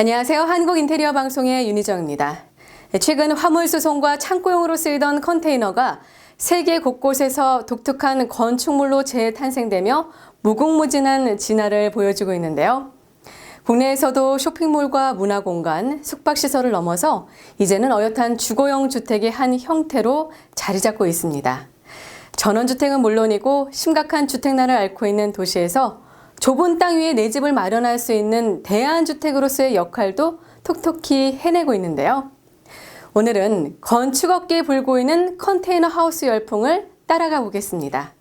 안녕하세요. 한국 인테리어 방송의 윤희정입니다. 최근 화물 수송과 창고용으로 쓰이던 컨테이너가 세계 곳곳에서 독특한 건축물로 재탄생되며 무궁무진한 진화를 보여주고 있는데요. 국내에서도 쇼핑몰과 문화공간, 숙박시설을 넘어서 이제는 어엿한 주거용 주택의 한 형태로 자리 잡고 있습니다. 전원주택은 물론이고 심각한 주택난을 앓고 있는 도시에서 좁은 땅 위에 내 집을 마련할 수 있는 대안주택으로서의 역할도 톡톡히 해내고 있는데요. 오늘은 건축업계에 불고 있는 컨테이너 하우스 열풍을 따라가 보겠습니다.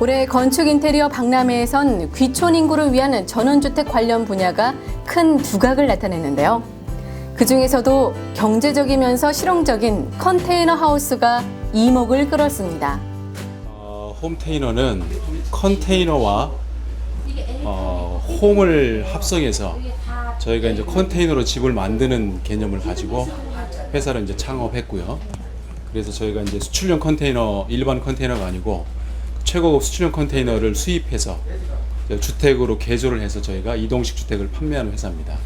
올해 건축 인테리어 박람회에선 귀촌 인구를 위한 전원주택 관련 분야가 큰 두각을 나타냈는데요. 그 중에서도 경제적이면서 실용적인 컨테이너 하우스가 이목을 끌었습니다. 어, 홈테이너는 컨테이너와 어, 홈을 합성해서 저희가 이제 컨테이너로 집을 만드는 개념을 가지고 회사를 이제 창업했고요. 그래서 저희가 이제 수출용 컨테이너 일반 컨테이너가 아니고 최고급 수출용 컨테이너를 수입해서 주택으로 개조를 해서 저희가 이동식 주택을 판매하는 회사입니다.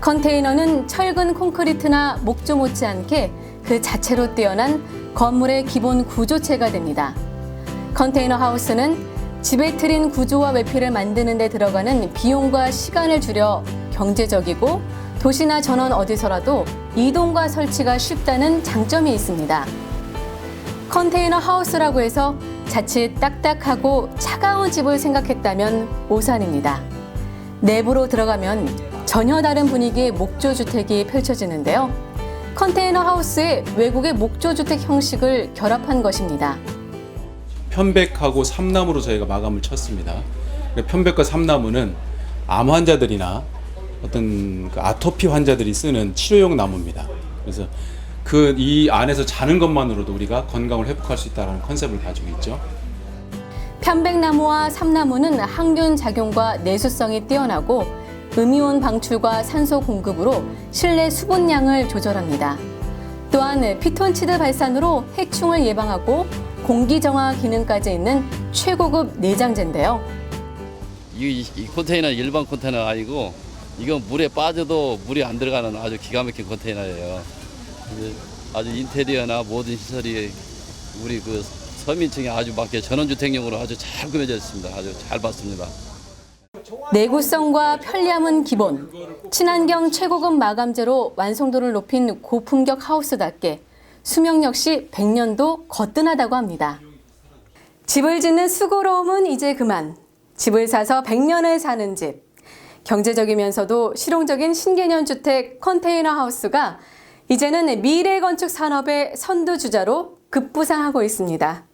컨테이너는 철근 콘크리트나 목조 못지않게 그 자체로 뛰어난 건물의 기본 구조체가 됩니다. 컨테이너 하우스는 트인 구조와 외피를 만드는 데 들어가는 비용과 시간을 줄여 경제적이고 도시나 전원 어디서라도 이동과 설치가 쉽다는 장점이 있습니다. 컨테이너 하우스라고 해서 자칫 딱딱하고 차가운 집을 생각했다면 오산입니다. 내부로 들어가면 전혀 다른 분위기의 목조 주택이 펼쳐지는데요. 컨테이너 하우스에 외국의 목조 주택 형식을 결합한 것입니다. 편백하고 삼나무로 저희가 마감을 쳤습니다. 그 편백과 삼나무는 암 환자들이나 어떤 그 아토피 환자들이 쓰는 치료용 나무입니다. 그래서 그 이 안에서 자는 것만으로도 우리가 건강을 회복할 수 있다는 컨셉을 가지고 있죠. 편백나무와 삼나무는 항균 작용과 내수성이 뛰어나고 음이온 방출과 산소 공급으로 실내 수분량을 조절합니다. 또한 피톤치드 발산으로 해충을 예방하고 공기 정화 기능까지 있는 최고급 내장재인데요. 이, 이 컨테이너 일반 컨테이너 아니고 이건 물에 빠져도 물이 안 들어가는 아주 기가 막힌 컨테이너예요. 아주 인테리어나 모든 시설이 우리 그 서민층에 아주 맞게 전원주택용으로 아주 잘 꾸며져 있습니다. 아주 잘 봤습니다. 내구성과 편리함은 기본, 친환경 최고급 마감재로 완성도를 높인 고품격 하우스답게 수명 역시 100년도 거뜬하다고 합니다. 집을 짓는 수고로움은 이제 그만. 집을 사서 100년을 사는 집. 경제적이면서도 실용적인 신개념 주택 컨테이너 하우스가 이제는 미래 건축 산업의 선두주자로 급부상하고 있습니다.